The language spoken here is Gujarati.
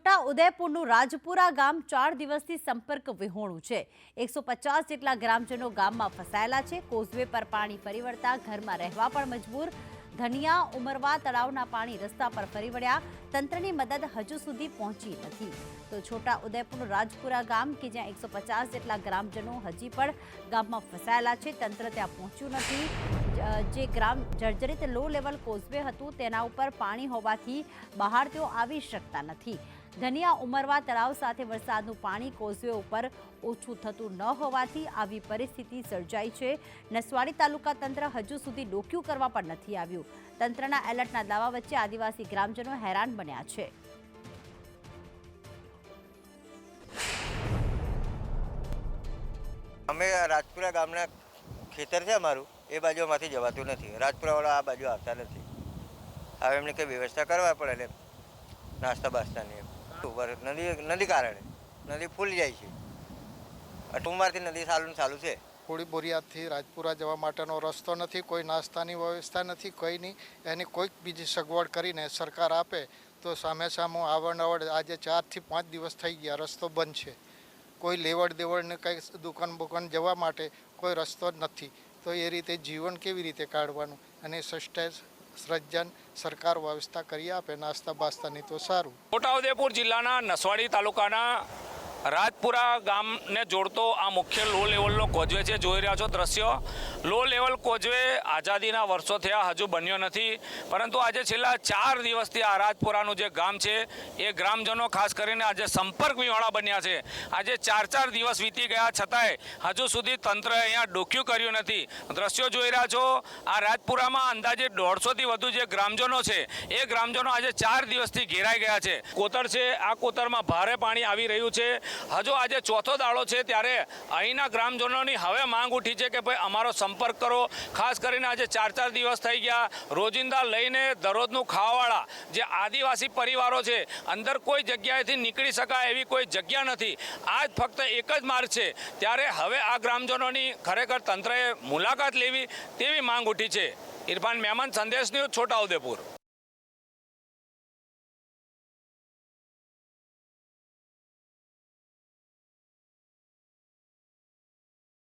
છોટા ઉદયપુરનું રાજપુરા ગામ ચાર દિવસથી સંપર્ક વિહોણું છે. એકસો પચાસ જેટલા ગ્રામજનો ગામમાં ફસાયેલા છે. કોઝવે પર પાણી ફરી વળતા ઘરમાં રહેવા પણ મજબૂર. ધનિયા, ઉમરવા તળાવના પાણી રસ્તા પર ફરી વળ્યા. તંત્રની મદદ હજુ સુધી પહોંચી નથી. તો છોટા ઉદયપુરનું રાજપુરા ગામ, કે જ્યાં એકસો પચાસ જેટલા ગ્રામજનો હજી પણ ગામમાં ફસાયેલા છે, તંત્ર ત્યાં પહોંચ્યું નથી. જે ગ્રામ જર્જરિત લો લેવલ કોઝવે હતું, તેના ઉપર પાણી હોવાથી બહાર તેઓ આવી શકતા નથી. ધનિયા ઉમરવા તળાવ સાથે વરસાદનું પાણી કોઝવે ઉપર ઓછું થતું ન હોવાથી આવી પરિસ્થિતિ સર્જાઈ છે. નસવાડી તાલુકા તંત્ર હજુ સુધી ડોક્યું કરવા પણ નથી આવ્યું. તંત્રના એલર્ટના દાવા વચ્ચે આદિવાસી ગ્રામજનો હેરાન બન્યા છે. અમે રાજપુરા ગામના ખેતર છે અમારું, એ બાજુ અમારથી જવાતું નથી. રાજપુરાવાળા આ બાજુ આવતા નથી. હવે એમને કંઈ વ્યવસ્થા કરવા પડે એટલે નાસ્તા બાસ્તાની નદી નદી કારણે. નદી ફૂલી જાય છે. અટુંબારથી નદી ચાલુ ચાલુ છે. કોળી બોરિયાથી રાજપુરા જવા માટેનો રસ્તો નથી, કોઈ નાસ્તાની વ્યવસ્થા નથી, કંઈ નહીં. એની કોઈક બીજી સગવડ કરીને સરકાર આપે તો સામે સામું આવડ આજે ચારથી પાંચ દિવસ થઈ ગયા રસ્તો બંધ છે. કોઈ લેવડ દેવડને કંઈ દુકાન બુકાન જવા માટે કોઈ રસ્તો નથી. તો એ રીતે જીવન કેવી રીતે કાઢવાનું? અને સસ્ટેજ સર્જન સરકાર વ્યવસ્થા કરી આપે નાસ્તા બાસ્તાની તો સારું. છોટાઉદેપુર જિલ્લાના નસવાડી તાલુકાના રાજપુરા ગામને જોડતો આ મુખ્ય લો લેવલનો કોજવે છે. જોઈ રહ્યા છો દ્રશ્યો. લો લેવલ કોજવે આઝાદીના વર્ષો થયા, હજુ બન્યો નથી. પરંતુ આજે છેલ્લા ચાર દિવસથી આ રાજપુરાનું જે ગામ છે, એ ગ્રામજનો ખાસ કરીને આજે સંપર્ક વિહોણા બન્યા છે. આજે ચાર ચાર દિવસ વીતી ગયા, છતાંય હજુ સુધી તંત્ર અહીંયા ડોક્યું કર્યું નથી. દ્રશ્યો જોઈ રહ્યા છો, આ રાજપુરામાં અંદાજે દોઢસોથી વધુ જે ગ્રામજનો છે, એ ગ્રામજનો આજે ચાર દિવસથી ઘેરાઈ ગયા છે. કોતર છે, આ કોતરમાં ભારે પાણી આવી રહ્યું છે. હજુ આજે ચોથો દાડો છે ત્યારે અહીંના ગ્રામજનોની હવે માંગ ઉઠી છે કે ભાઈ અમારો સંપર્ક કરો. ખાસ કરીને આજે ચાર ચાર દિવસ થઈ ગયા. રોજિંદા લઈને દરરોજનું ખાવાવાળા જે આદિવાસી પરિવારો છે, અંદર કોઈ જગ્યાએથી નીકળી શકાય એવી કોઈ જગ્યા નથી. આ જ ફક્ત એક જ માર્ગ છે. ત્યારે હવે આ ગ્રામજનોની ખરેખર તંત્રએ મુલાકાત લેવી તેવી માંગ ઉઠી છે. ઇરફાન મહેમાન, સંદેશ ન્યૂઝ છોટાઉદેપુર